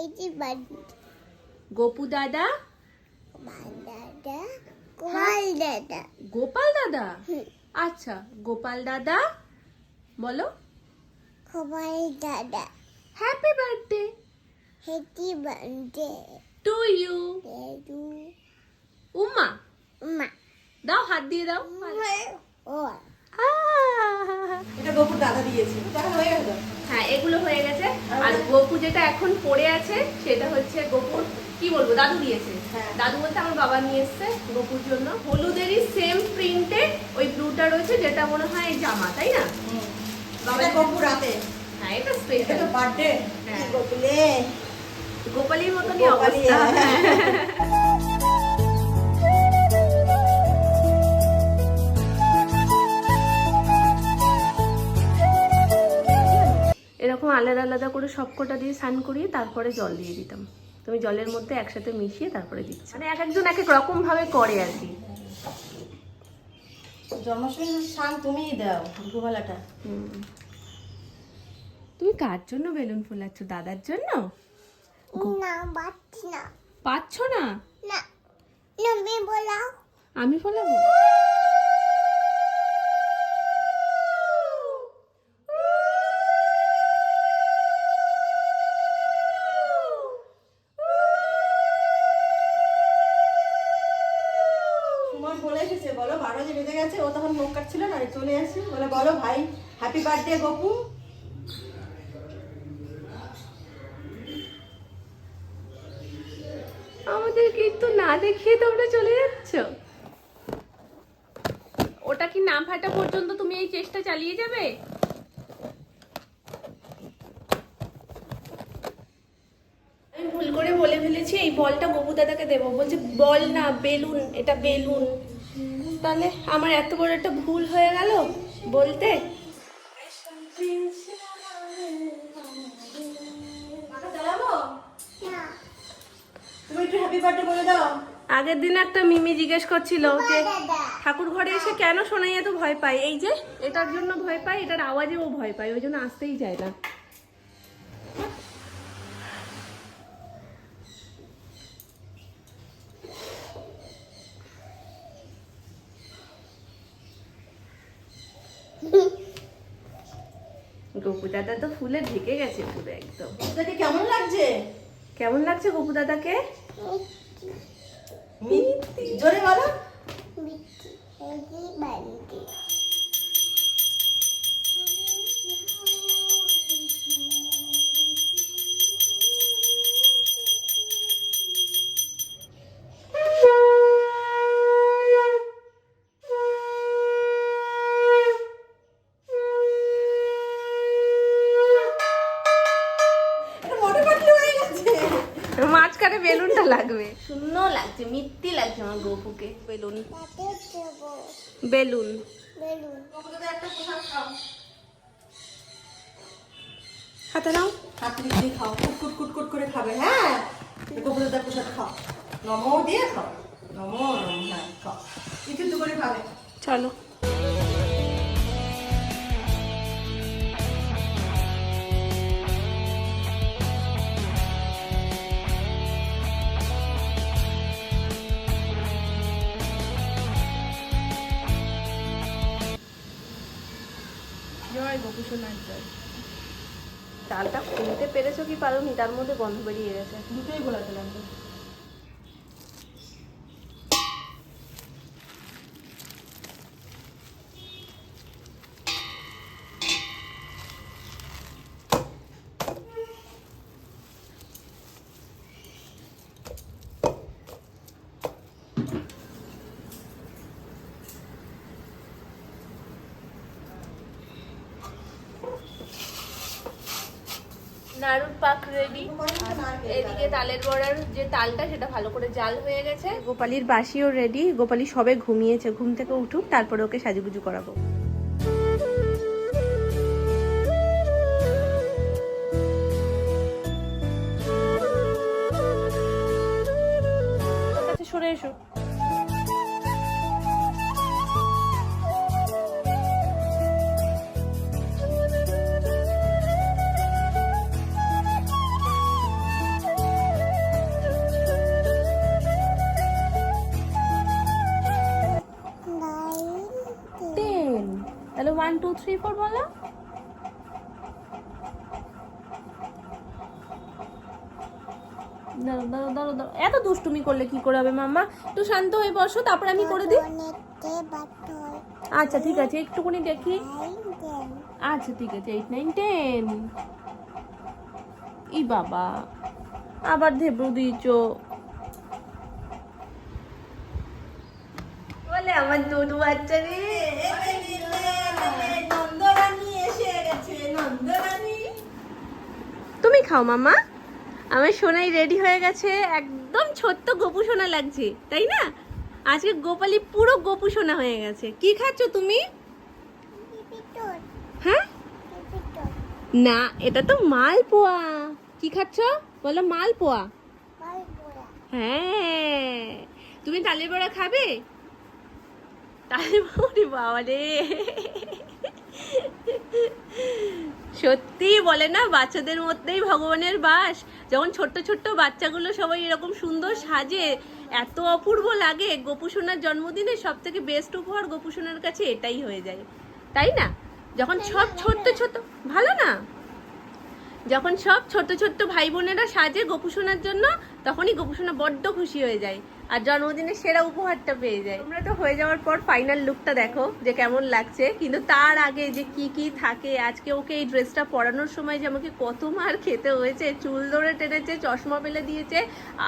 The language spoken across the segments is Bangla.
হেঁটে বাড়ি গোপু দাদা দাদা কোয়াল দাদা গোপাল দাদা আচ্ছা গোপাল দাদা বলো। সবাই দাদা হ্যাপি বার্থডে হেঁটে বাড়ি টু ইউ দেদু উমা মা দাও হাত দিয়ে দাও। ও! এটা গোপুর দাদা দিয়েছে। দেখা হয়ে গেল হ্যাঁ এগুলো হয়ে গেছে। আর গোপু যেটা এখন পড়ে আছে সেটা হচ্ছে গোপুর কি বলব দাদু দিয়েছে। হ্যাঁ। দাদু বলতে আমার বাবা নিয়ে এসছে গোপুর জন্য। হলুদেরই সেম প্রিন্টে ওই ব্লুটা রয়েছে যেটা মনে হয় জামা তাই না? বাবা এটা গোপুর রাতে। হ্যাঁ এটা এটা স্পেশাল তো বার্থডে হ্যাঁ। গোপুলে মতনই অবস্থা। আলাদা আলাদা করে সবকটা দিয়ে স্নান করিয়ে তারপরে জল দিয়ে দিতাম। তুমি জলের মধ্যে একসাথে মিশিয়ে তারপরে দিচ্ছ। মানে এক একজন এক এক রকম ভাবে করে আর কি। জন্মাষ্টমীর তুমিই দাও দুপুরবেলাটা তুমি কার জন্য বেলুন ফোলাচ্ছ দাদার জন্য? না না। পাচ্ছ না? না নবী বলাও। আমি ফোলাবো বার্থডে গোপু আমাদের কিন্তু না দেখিয়ে তোমরা চলে যাচ্ছ? ওটা কি না ফাটা পর্যন্ত তুমি এই চেষ্টা চালিয়ে যাবে? আমি ভুল করে বলে ফেলেছি এই বলটা ববু দাদাকে দেবো। বলছে বল না বেলুন এটা বেলুন। তাহলে আমার এত বড় একটা ভুল হয়ে গেল বলতে? আগের দিন একটা মিমি জিজ্ঞেস করছিল যে ঠাকুর ঘরে এসে কেন শোনাই এত ভয় পায়? এই যে এটার জন্য ভয় পায় এটার আওয়াজে ও ভয় পায় ওই জন্য আসতেই যায় না। গপু দাদা তো ফুলে ঢেকে গেছে পুরো একদম। কেমন লাগছে? কেমন লাগছে গপু দাদাকে? মিথ্যি জোরে বলো বিচ্ছি হেঁটে লাগছে মিথ্যি লাগছে আমার গোপুকে বেলুন। বেলুন। বেলুন। গোপুকে একটা প্রসাদ খাও। হাতে নাও। হাতে দিয়ে খাও। কুট কুট কুট কুট করে খাবে হ্যাঁ? গোপুর দাদা প্রসাদ খাও। নমো দিয়ে খাও। নমো নম হ্যাঁ খাও। একটু একটু করে খাবে। চলো। জয় গোপুসোনার জয় চালটা খুলতে পেরেছ কি পারো নি তার মধ্যে গন্ধ বেরিয়ে গেছে। দুটোই গোলাতে দিলাম নাড়ুর পাক রেডি এদিকে তালের বড়ার যে তালটা সেটা ভালো করে জাল হয়ে গেছে। গোপালির বাসিও রেডি গোপালি সবে ঘুমিয়েছে ঘুম থেকে উঠুক তারপরে ওকে সাজুগুজু করাবো। সরে এসো। ওয়ান টু থ্রি ফোর বলো। এত দুষ্টুমি করলে কি করে হবে একটু শান্ত হয়ে বসো, তারপর আমি করে দিই। আচ্ছা ঠিক আছে, একটুখানি দেখি। আচ্ছা ঠিক আছে এইট নাইন টেন ই বাবা, আবার ধেবড়ু দিয়েছ। বলে আমার বাচ্চা তুমি খাও মামা আমার সোনাই রেডি হয়ে গেছে। একদম ছোট্ট গোপু সোনা লাগছে তাই না? আজকে গোপালি পুরো গোপু সোনা হয়ে গেছে। কি খাচ্ছ তুমি? হ্যাঁ? না এটা তো মালপোয়া। কি খাচ্ছ? বলো মালপোয়া। হ্যাঁ। তুমি তালের বড়া খাবে? তালের বড়ি বাবা রে। সত্যি বলে না বাচ্চাদের মধ্যেই ভগবানের বাস। যখন ছোট্ট ছোট্ট বাচ্চাগুলো সবাই এরকম সুন্দর সাজে এত অপূর্ব লাগে গোপুসোনার জন্মদিনে সব থেকে বেস্ট উপহার গোপুসোনার কাছে এটাই হয়ে যায়। তাই না? যখন সব ছোট্ট ছোট্ট ভালো না? যখন সব ছোট ছোট্ট ভাই বোনেরা সাজে গোপুসোনার জন্য তখনই গোপুসোনা বড্ড খুশি হয়ে যায়। আর জন্মদিনে সেরা উপহারটা পেয়ে যায়। তোমরা তো হয়ে যাওয়ার পর ফাইনাল লুকটা দেখো যে কেমন লাগছে। কিন্তু তার আগে যে কি কি থাকে, আজকে ওকে এই ড্রেসটা পরানোর সময় যে আমাকে কত মার খেতে হয়েছে, চুল ধরে টেনেছে, চশমা ফেলে দিয়েছে,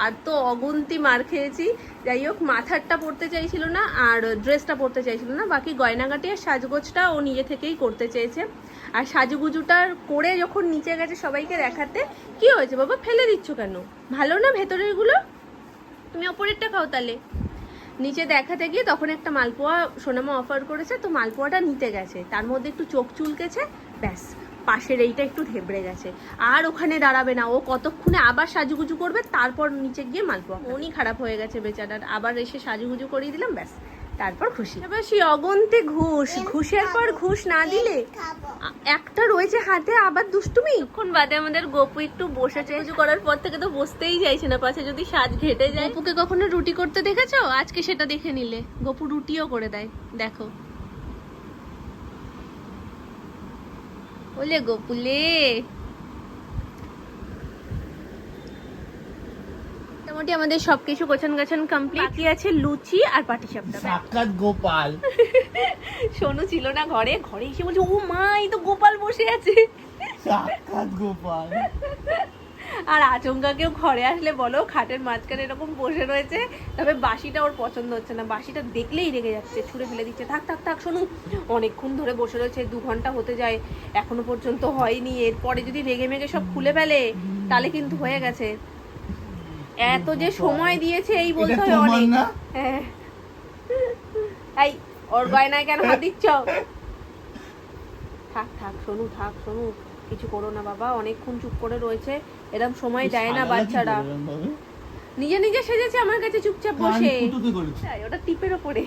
আর তো অগুন্তি মার খেয়েছি। যাই হোক, মাথারটা পরতে চাইছিল না, আর ড্রেসটা পরতে চাইছিল না, বাকি গয়নাগাটি আর সাজগোজটা ও নিজে থেকেই করতে চেয়েছে। আর সাজুগুজুটার করে যখন নিচে গেছে সবাইকে দেখাতে, কি হয়েছে বাবা? ফেলে দিচ্ছ কেন? ভালো না ভেতরেরগুলো তুমি ওপরেরটা খাও তাহলে। নিচে দেখাতে গিয়ে তখন একটা মালপোয়া সোনামা অফার করেছে, তো মালপোয়াটা নিতে গেছে। তার মধ্যে একটু চোখ চুলকেছে, ব্যাস। পাশের এইটা একটু ধেবড়ে গেছে। আর ওখানে দাঁড়াবে না, ও কতক্ষণে আবার সাজুগুজু করবে, তারপর নিচে গিয়ে মালপোয়া মনই খারাপ হয়ে গেছে বেচারার। আবার এসে সাজুগুজু করিয়ে দিলাম, ব্যাস। তারপর খুশি। এবার সেই অগন্তে ঘুষ ঘুষের পর ঘুষ না দিলে একটা রয়েছে হাতে আবার দুষ্টুমি? কোন বাদে আমাদের গপু একটু বসেছে কিছু করার পর থেকে তো বসতেই চাইছে না পাশে যদি সাজ ঘেটে যায়। গপুকে কখনো রুটি করতে দেখেছ? আজকে সেটা দেখে নিলে। গপু রুটিও করে দেয় দেখো। ওলে গপুলে মোটামুটি আমাদের সবকিছু গোছান গাছান কমপ্লিট বাকি আছে লুচি আর পাটিসাপটা। সাক্ষাৎ গোপাল। সোনু ছিল না ঘরে ঘরে এসে বলছে ও মা এই তো গোপাল বসে আছে। সাক্ষাৎ গোপাল। আর আচমকাকেও ঘরে আসলে বলো খাটের মাঝখানে এরকম বসে রয়েছে তবে বাসিটা ওর পছন্দ হচ্ছে না। বাসিটা দেখলেই রেগে যাচ্ছে ছুঁড়ে ফেলে দিচ্ছে। থাক থাক থাক শোনো অনেকক্ষণ ধরে বসে রয়েছে দু ঘণ্টা হতে যায় এখনও পর্যন্ত হয়নি। এরপরে যদি রেগে মেগে সব খুলে ফেলে তাহলে কিন্তু হয়ে গেছে। এত যে সময় দিয়েছে এই বলতে হয় তোমার অনেক? হ্যাঁ। এই ওর গয়নায় কেন হাত দিচ্ছ? থাক থাক শোনু থাক শোনু কিছু করো না বাবা অনেকক্ষণ চুপ করে রয়েছে এরকম সময় যায় না বাচ্চারা? নিজে নিজে সেজেছে আমার কাছে চুপচাপ বসে। করেছে। তাই, ওটা টিপের ওপরে।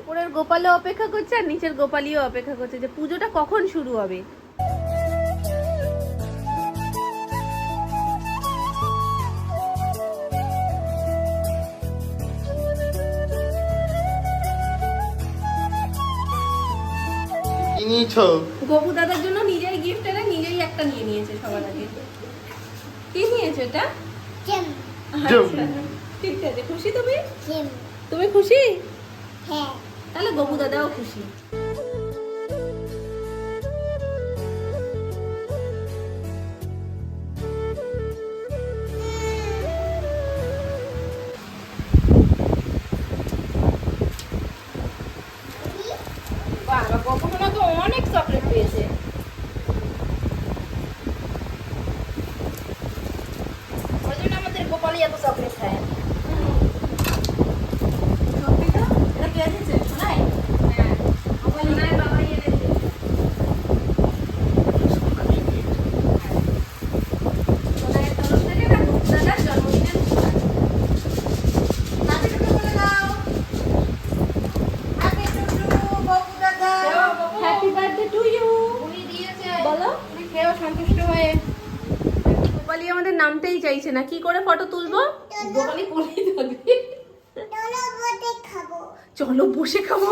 ওপরের গোপালও অপেক্ষা করছে আর নিচের গোপালিও অপেক্ষা করছে যে পুজোটা কখন শুরু হবে? নিয়েছো? গোপু দাদার জন্য নিজেই গিফট এনে নিজেই একটা নিয়ে নিয়েছে সবার আগে। কি নিয়েছো এটা জেম। জম। ঠিক আছে। খুশি তুমি? জেম। তুমি খুশি? হ্যাঁ। তাহলে গোপু দাদাও খুশি। দাদার জন্মদিনের হ্যাপি বার্থডে টু ইউ। উনি দিয়েছে। বলো। উনি খেয়েও সন্তুষ্ট হয়ে গোপালি আমাদের নামতেই চাইছে না। কি করে ফটো তুলবো? থাকবে চলো বটে খাব। চলো বসে খাব।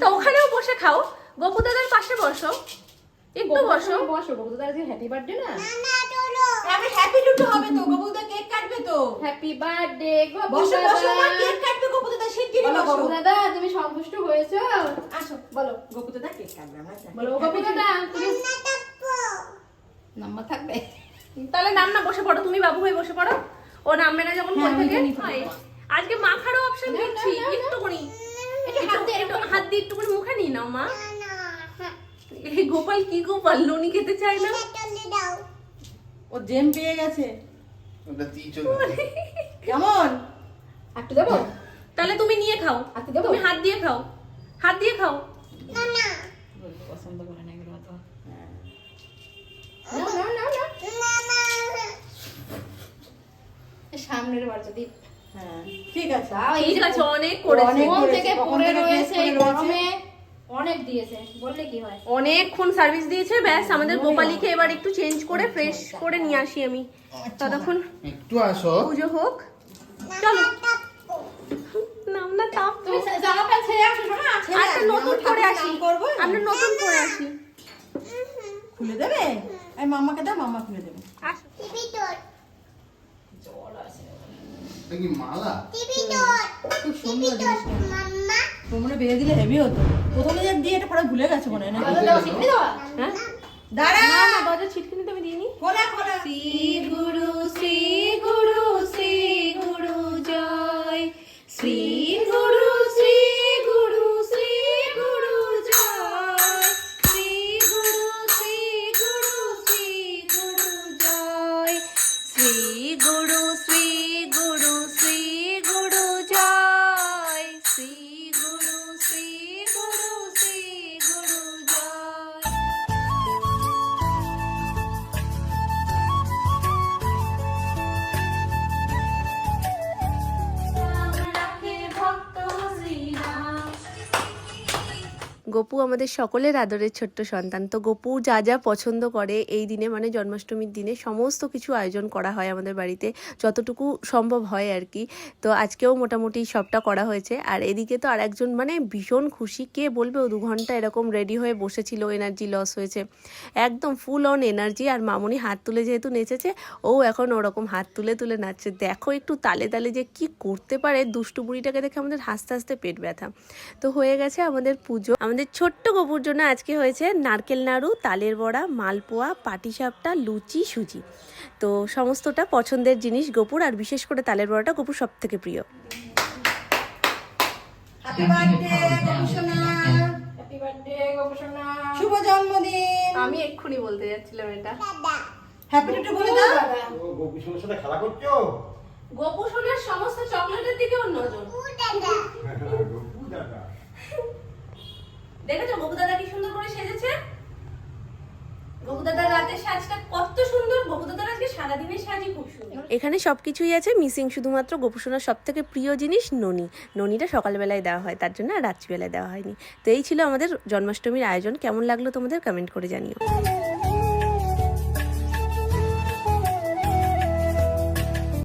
তো ওখানেও বসে খাও। গপু দাদার পাশে বসো। একটু বসো। বসো। বসো তার আজকে হ্যাপি বার্থডে না? না আমি হ্যাপি টুটু হবে তো। গপুদা কেক কাটবে তো। হ্যাপি বার্থডে বসো বসো কেক কাটবে গপুদা শিগগিরই বসো। বাবু দাদা তুমি সন্তুষ্ট হয়েছো? আসো। বলো। গপুদা কেক কাটবে আমরা বলো বাবু দাদা তুমি না নাম্বার থাকবে? তাহলে নাম না বসে পড়ো। তুমি বাবু হয়ে বসে পড়ো। ও নামবে না যখন হ্যাঁ, কোথা আমি থেকে। হয়। আজকে মাখারও অপশন দিচ্ছি। একটুখানি একটু হাত দিয়ে একটু হাত দিয়ে একটুখানি মুখে নিয়ে নাও মা। না না হ্যাঁ। এই গোপাল কি গোপাল? লুনি খেতে চায় না? দাও। ও জেম পেয়ে গেছে। কেমন? একটু দেবো? তাহলে তুমি নিয়ে খাও? তুমি হাত দিয়ে খাও। হাত দিয়ে খাও। না না। পছন্দ করে না না না না না না না সামনের বার যদি। হ্যাঁ ঠিক আছে ঠিক আছে অনেক করেছে। মন থেকে পড়ে রয়েছে এই পড়ে রয়েছে। গরমে অনেক দিয়েছে বললে কি হয়? অনেকক্ষণ সার্ভিস দিয়েছে ব্যাস আমাদের গোপালীকে এবার একটু চেঞ্জ করে ফ্রেশ করে নিয়ে আসি আমি। ততক্ষণ একটু আসো। পুজো হোক। চলো। নাম না তাপ তুমি জামা প্যান্ট ছেড়ে আসো শোনা আচ্ছা নতুন করে আসি। আমরা নতুন করে আসি। খুলে দেবে? এই মামাকে দাও মামা খুলে দেবে। কি মালা? টিভি খুব সুন্দর মাম্মা। তোমরা দিলে হেভি হতো। প্রথমে যে দিয়ে এটা পরে ভুলে গেছে মনে হয় না দাও হ্যাঁ? দাঁড়া! না না দরজা ছিটকিনি তো আমি খোলা খোলা। শ্রী শ্রী গুরু শ্রী গুরু। গপু আমাদের সকলের আদরের ছোট্ট সন্তান। তো গপু যা যা পছন্দ করে এই দিনে মানে জন্মাষ্টমীর দিনে সমস্ত কিছু আয়োজন করা হয় আমাদের বাড়িতে, যতটুকু সম্ভব হয় আর কি। তো আজকেও মোটামুটি সবটা করা হয়েছে। আর এদিকে তো আর একজন মানে ভীষণ খুশি, কে বলবে? ও দু ঘণ্টা এরকম রেডি হয়ে বসেছিল এনার্জি লস হয়েছে। একদম ফুল অন এনার্জি আর মামুনি হাত তুলে যেহেতু নেচেছে, ও এখন ওরকম হাত তুলে তুলে নাচছে। দেখো একটু তালে তালে যে কি করতে পারে, দুষ্টু বুড়িটাকে দেখে আমাদের হাসতে হাসতে পেট ব্যথা। তো হয়ে গেছে আমাদের পুজো। আমাদের ছোট্ট গপুর জন্য আজকে হয়েছে নারকেল নাড়ু তালের বড়া মালপোয়া পাটিসাপটা লুচি সুজি। তো সমস্তটা পছন্দের জিনিস গপুর আর বিশেষ করে তালের বড়াটা গপুর সব থেকে প্রিয়। হ্যাপি বার্থডে হ্যাপি বার্থডে শুভ জন্মদিন। আমি এক্ষুনি বলতে যাচ্ছিলাম এটা। হ্যাপি টুটু বলে দাও গোপীসোনার সাথে খেলা করছ? সমস্ত চকলেটের দিকে ওর নজর ও দাদা গপু দাদা দেখেছ গপু দাদা কি সুন্দর করে সেজেছে? এখানে সবকিছুই আছে, মিসিং শুধুমাত্র গোপুসোনার সব থেকে প্রিয় জিনিস ননি। ননিটা সকালবেলায় দেওয়া হয়, তার জন্য আর রাত্রিবেলায় দেওয়া হয়নি। তো এই ছিল আমাদের জন্মাষ্টমীর আয়োজন, কেমন লাগল তোমাদের কমেন্ট করে জানিও।